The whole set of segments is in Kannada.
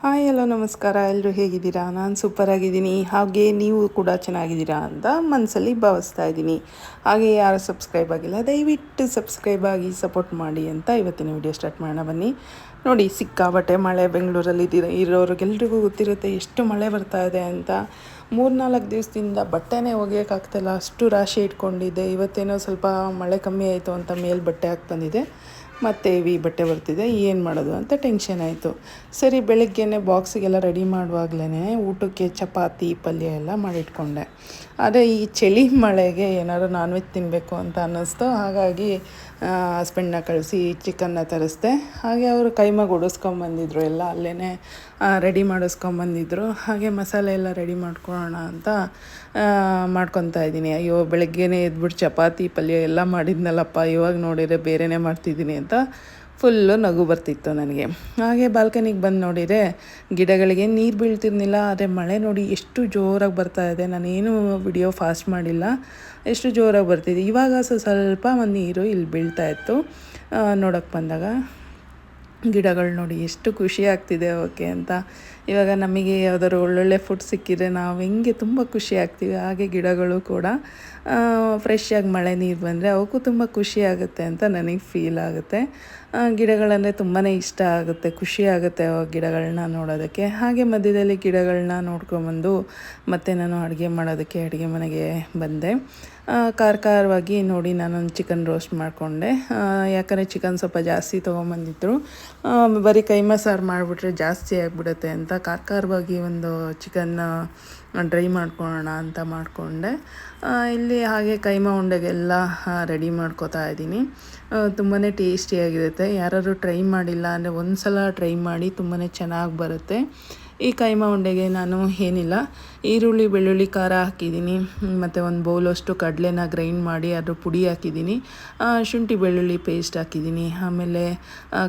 ಹಾಯ್, ಹಲೋ, ನಮಸ್ಕಾರ. ಎಲ್ಲರೂ ಹೇಗಿದ್ದೀರಾ? ನಾನು ಸೂಪರ್ ಆಗಿದ್ದೀನಿ. ಹಾಗೆ ನೀವು ಕೂಡ ಚೆನ್ನಾಗಿದ್ದೀರಾ ಅಂತ ಮನಸ್ಸಲ್ಲಿ ಭಾವಿಸ್ತಾ ಇದ್ದೀನಿ. ಹಾಗೆ ಯಾರು ಸಬ್ಸ್ಕ್ರೈಬ್ ಆಗಿಲ್ಲ, ದಯವಿಟ್ಟು ಸಬ್ಸ್ಕ್ರೈಬ್ ಆಗಿ ಸಪೋರ್ಟ್ ಮಾಡಿ ಅಂತ ಇವತ್ತಿನ ವಿಡಿಯೋ ಸ್ಟಾರ್ಟ್ ಮಾಡೋಣ. ಬನ್ನಿ. ನೋಡಿ ಸಿಕ್ಕಾಬಟ್ಟೆ ಮಳೆ ಬೆಂಗಳೂರಲ್ಲಿ ಇರೋರಿಗೆಲ್ರಿಗೂ ಗೊತ್ತಿರುತ್ತೆ ಎಷ್ಟು ಮಳೆ ಬರ್ತಾ ಇದೆ ಅಂತ. ಮೂರ್ನಾಲ್ಕು ದಿವಸದಿಂದ ಬಟ್ಟೆನೇ ಒಗೆಯೋಕ್ಕಾಗ್ತಾಯಿಲ್ಲ ಅಷ್ಟು ರಾಶಿ ಇಟ್ಕೊಂಡಿದ್ದೆ. ಇವತ್ತೇನೋ ಸ್ವಲ್ಪ ಮಳೆ ಕಮ್ಮಿ ಆಯಿತು ಅಂತ ಮೇಲೆ ಬಟ್ಟೆ ಹಾಕಿ ಬಂದಿದೆ. ಮತ್ತು ವಿ ಬಟ್ಟೆ ಬರ್ತಿದೆ, ಏನು ಮಾಡೋದು ಅಂತ ಟೆನ್ಷನ್ ಆಯಿತು. ಸರಿ, ಬೆಳಗ್ಗೆನೆ ಬಾಕ್ಸಿಗೆಲ್ಲ ರೆಡಿ ಮಾಡುವಾಗ್ಲೇ ಊಟಕ್ಕೆ ಚಪಾತಿ, ಪಲ್ಯ ಎಲ್ಲ ಮಾಡಿಟ್ಕೊಂಡೆ. ಆದರೆ ಈ ಚಳಿ ಮಳೆಗೆ ಏನಾದ್ರು ನಾನ್ ವೆಜ್ ತಿನ್ನಬೇಕು ಅಂತ ಅನ್ನಿಸ್ತು. ಹಾಗಾಗಿ ಹಸ್ಬೆಂಡ್ನ ಕಳಿಸಿ ಚಿಕನ್ನ ತರಿಸ್ದೆ. ಹಾಗೆ ಅವರು ಕೈಮಾಗ ಉಡಿಸ್ಕೊಂಬಂದಿದ್ರು ಎಲ್ಲ ಅಲ್ಲೇ ರೆಡಿ ಮಾಡಿಸ್ಕೊಂಬಂದಿದ್ರು ಹಾಗೆ ಮಸಾಲೆ ಎಲ್ಲ ರೆಡಿ ಮಾಡ್ಕೊಳ್ಳೋಣ ಅಂತ ಮಾಡ್ಕೊತಾ ಇದ್ದೀನಿ. ಅಯ್ಯೋ, ಬೆಳಗ್ಗೆನೇ ಎದ್ಬಿಟ್ಟು ಚಪಾತಿ ಪಲ್ಯ ಎಲ್ಲ ಮಾಡಿದ್ನಲ್ಲಪ್ಪ, ಇವಾಗ ನೋಡಿದರೆ ಬೇರೆನೇ ಮಾಡ್ತಿದ್ದೀನಿ ಅಂತ. ಫುಲ್ಲು ನಗು ಬರ್ತಿತ್ತು ನನಗೆ. ಹಾಗೆ ಬಾಲ್ಕನಿಗೆ ಬಂದು ನೋಡಿದರೆ ಗಿಡಗಳಿಗೆ ನೀರು ಬೀಳ್ತಿರ್ಲಿಲ್ಲ, ಆದರೆ ಮಳೆ ನೋಡಿ ಎಷ್ಟು ಜೋರಾಗಿ ಬರ್ತಾ ಇದೆ. ನಾನೇನು ವಿಡಿಯೋ ಫಾಸ್ಟ್ ಮಾಡಿಲ್ಲ, ಎಷ್ಟು ಜೋರಾಗಿ ಬರ್ತಿದೆ. ಇವಾಗ ಸ್ವಲ್ಪ ಒಂದು ನೀರು ಇಲ್ಲಿ ಬೀಳ್ತಾ ಇತ್ತು. ನೋಡೋಕ್ಕೆ ಬಂದಾಗ ಗಿಡಗಳು ನೋಡಿ ಎಷ್ಟು ಖುಷಿ ಆಗ್ತಿದೆ ಓಕೆ ಅಂತ ಇವಾಗ ನಮಗೆ ಯಾವ್ದಾದ್ರು ಒಳ್ಳೊಳ್ಳೆ ಫುಡ್ ಸಿಕ್ಕಿದ್ರೆ ನಾವು ಹೆಂಗೆ ತುಂಬ ಖುಷಿ ಆಗ್ತೀವಿ. ಹಾಗೆ ಗಿಡಗಳು ಕೂಡ ಫ್ರೆಶ್ ಮಳೆ ನೀರು ಬಂದರೆ ಅವಕ್ಕೂ ತುಂಬ ಖುಷಿ ಆಗುತ್ತೆ ಅಂತ ನನಗೆ ಫೀಲ್ ಆಗುತ್ತೆ. ಗಿಡಗಳಂದರೆ ತುಂಬಾ ಇಷ್ಟ ಆಗುತ್ತೆ, ಖುಷಿ ಆಗುತ್ತೆ ಆ ಗಿಡಗಳನ್ನ ನೋಡೋದಕ್ಕೆ. ಹಾಗೆ ಮಧ್ಯದಲ್ಲಿ ಗಿಡಗಳನ್ನ ನೋಡ್ಕೊಂಬಂದು ಮತ್ತೆ ನಾನು ಅಡುಗೆ ಮಾಡೋದಕ್ಕೆ ಅಡುಗೆ ಮನೆಗೆ ಬಂದೆ. ಖಾರ ಖಾರವಾಗಿ ನೋಡಿ ನಾನೊಂದು ಚಿಕನ್ ರೋಸ್ಟ್ ಮಾಡಿಕೊಂಡೆ. ಯಾಕಂದರೆ ಚಿಕನ್ ಸ್ವಲ್ಪ ಜಾಸ್ತಿ ತೊಗೊಂಬಂದಿದ್ರು. ಬರೀ ಕೈಮಾ ಸಾರು ಮಾಡಿಬಿಟ್ರೆ ಜಾಸ್ತಿ ಆಗಿಬಿಡುತ್ತೆ ಅಂತ ಖಾರ ಖಾರವಾಗಿ ಒಂದು ಚಿಕನ್ನ ಡ್ರೈ ಮಾಡ್ಕೊಳ್ಳೋಣ ಅಂತ ಮಾಡಿಕೊಂಡೆ. ಇಲ್ಲಿ ಹಾಗೆ ಕೈಮಾ ಉಂಡೆಗೆಲ್ಲ ರೆಡಿ ಮಾಡ್ಕೋತಾ ಇದ್ದೀನಿ. ತುಂಬಾ ಟೇಸ್ಟಿಯಾಗಿರುತ್ತೆ. ಯಾರಾದರೂ ಟ್ರೈ ಮಾಡಿಲ್ಲ ಅಂದರೆ ಒಂದು ಸಲ ಟ್ರೈ ಮಾಡಿ ತುಂಬಾ ಚೆನ್ನಾಗಿ ಬರುತ್ತೆ. ಈ ಕೈಮಾ ಉಂಡೆಗೆ ನಾನು ಏನಿಲ್ಲ. ಈರುಳ್ಳಿ, ಬೆಳ್ಳುಳ್ಳಿ, ಖಾರ ಹಾಕಿದ್ದೀನಿ. ಮತ್ತು ಒಂದು ಬೌಲಷ್ಟು ಕಡಲೆನ ಗ್ರೈಂಡ್ ಮಾಡಿ ಅದ್ರ ಪುಡಿ ಹಾಕಿದ್ದೀನಿ. ಶುಂಠಿ, ಬೆಳ್ಳುಳ್ಳಿ ಪೇಸ್ಟ್ ಹಾಕಿದ್ದೀನಿ. ಆಮೇಲೆ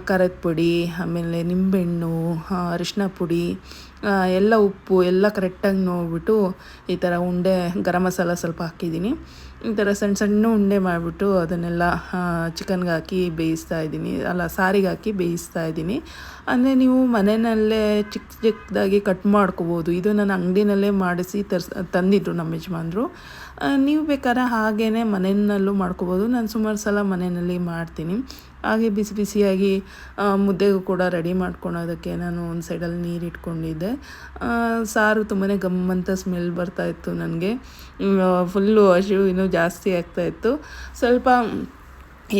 ಖಾರದ ಪುಡಿ, ಆಮೇಲೆ ನಿಂಬೆಹಣ್ಣು ಅರಿಶಿನ ಪುಡಿ ಎಲ್ಲ ಉಪ್ಪು ಎಲ್ಲ ಕರೆಕ್ಟಾಗಿ ನೋಡಿಬಿಟ್ಟು ಈ ಥರ ಉಂಡೆ ಗರಂ ಮಸಾಲ ಸ್ವಲ್ಪ ಹಾಕಿದ್ದೀನಿ. ಈ ಥರ ಸಣ್ಣ ಸಣ್ಣ ಉಂಡೆ ಮಾಡಿಬಿಟ್ಟು ಅದನ್ನೆಲ್ಲ ಚಿಕನ್ಗೆ ಹಾಕಿ ಬೇಯಿಸ್ತಾ ಇದ್ದೀನಿ. ಅಲ್ಲ, ಸಾರಿಗೆ ಹಾಕಿ ಬೇಯಿಸ್ತಾ ಇದ್ದೀನಿ. ಅಂದರೆ ನೀವು ಮನೆಯಲ್ಲೇ ಚಿಕ್ಕ ಚಿಕ್ಕದಾಗಿ ಕಟ್ ಮಾಡ್ಕೋಬೋದು. ಇದು ನಾನು ಅಂಗಡಿನಲ್ಲೇ ಮಾಡಿಸಿ ತರ್ಸ್ ತಂದಿದ್ದರು ನಮ್ಮ ಯಜಮಾನ್ರು. ನೀವು ಬೇಕಾದ್ರೆ ಹಾಗೇ ಮನೆಯಲ್ಲೂ ಮಾಡ್ಕೋಬೋದು. ನಾನು ಸುಮಾರು ಸಲ ಮನೆಯಲ್ಲಿ ಮಾಡ್ತೀನಿ. ಹಾಗೆ ಬಿಸಿ ಬಿಸಿಯಾಗಿ ಮುದ್ದೆಗೂ ಕೂಡ ರೆಡಿ ಮಾಡ್ಕೊಳೋದಕ್ಕೆ ನಾನು ಒಂದು ಸೈಡಲ್ಲಿ ನೀರು ಇಟ್ಕೊಂಡಿದ್ದೆ. ಸಾರು ತುಂಬಾ ಗಮ್ಮಂತ ಸ್ಮೆಲ್ ಬರ್ತಾಯಿತ್ತು ನನಗೆ. ಫುಲ್ಲು ಹಸಿವು ಇನ್ನೂ ಜಾಸ್ತಿ ಆಗ್ತಾಯಿತ್ತು ಸ್ವಲ್ಪ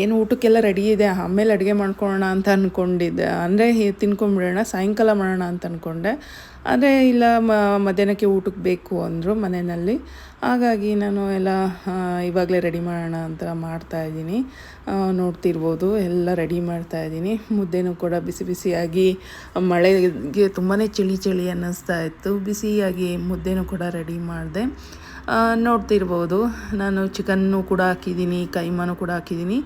ಏನು ಊಟಕ್ಕೆಲ್ಲ ರೆಡಿ ಇದೆ, ಆಮೇಲೆ ಅಡುಗೆ ಮಾಡ್ಕೊಳ್ಳೋಣ ಅಂತ ಅಂದ್ಕೊಂಡಿದ್ದೆ ಅಂದರೆ ತಿನ್ಕೊಂಬಿಡೋಣ, ಸಾಯಂಕಾಲ ಮಾಡೋಣ ಅಂತ ಅಂದ್ಕೊಂಡೆ ಆದರೆ ಇಲ್ಲ ಮಧ್ಯಾಹ್ನಕ್ಕೆ ಊಟಕ್ಕೆ ಬೇಕು ಅಂದರು ಮನೆಯಲ್ಲಿ. ಹಾಗಾಗಿ ನಾನು ಎಲ್ಲ ಇವಾಗಲೇ ರೆಡಿ ಮಾಡೋಣ ಅಂತ ಮಾಡ್ತಾಯಿದ್ದೀನಿ ನೋಡ್ತಿರ್ಬೋದು, ಎಲ್ಲ ರೆಡಿ ಮಾಡ್ತಾಯಿದ್ದೀನಿ ಮುದ್ದೆನೂ ಕೂಡ ಬಿಸಿ ಬಿಸಿಯಾಗಿ, ಮಳೆಗೆ ತುಂಬಾ ಚಳಿ ಚಳಿ ಅನ್ನಿಸ್ತಾ ಇತ್ತು. ಬಿಸಿಯಾಗಿ ಮುದ್ದೆನೂ ಕೂಡ ರೆಡಿ ಮಾಡಿದೆ. ನೋಡ್ತಿರ್ಬೋದು. ನಾನು ಚಿಕನ್ನು ಕೂಡ ಹಾಕಿದ್ದೀನಿ, ಕೈಮಾನು ಕೂಡ ಹಾಕಿದ್ದೀನಿ.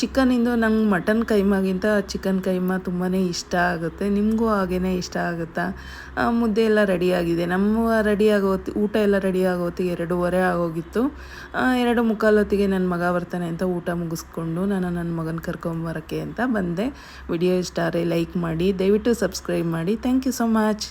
ಚಿಕನಿಂದು ನಂಗೆ ಮಟನ್ ಕೈಮಾಗಿಂತ ಚಿಕನ್ ಕೈಮಾ ತುಂಬಾ ಇಷ್ಟ ಆಗುತ್ತೆ. ನಿಮಗೂ ಹಾಗೇ ಇಷ್ಟ ಆಗುತ್ತಾ? ಮುದ್ದೆ ಎಲ್ಲ ರೆಡಿಯಾಗಿದೆ ನಮ್ಮ ರೆಡಿ ಆಗೋ ಊಟ ಎಲ್ಲ ರೆಡಿ ಆಗೋತ್ತಿಗೆ ಎರಡೂವರೆ ಆಗೋಗಿತ್ತು. ಎರಡು ಮುಕ್ಕಾಲು ಹೊತ್ತಿಗೆ ನನ್ನ ಮಗ ಬರ್ತಾನೆ ಅಂತ ಊಟ ಮುಗಿಸ್ಕೊಂಡು ನಾನು ನನ್ನ ಮಗನ ಕರ್ಕೊಂಬರೋಕ್ಕೆ ಅಂತ ಬಂದೆ. ವಿಡಿಯೋ ಇಷ್ಟ ಲೈಕ್ ಮಾಡಿ, ದಯವಿಟ್ಟು ಸಬ್ಸ್ಕ್ರೈಬ್ ಮಾಡಿ. Thank you so much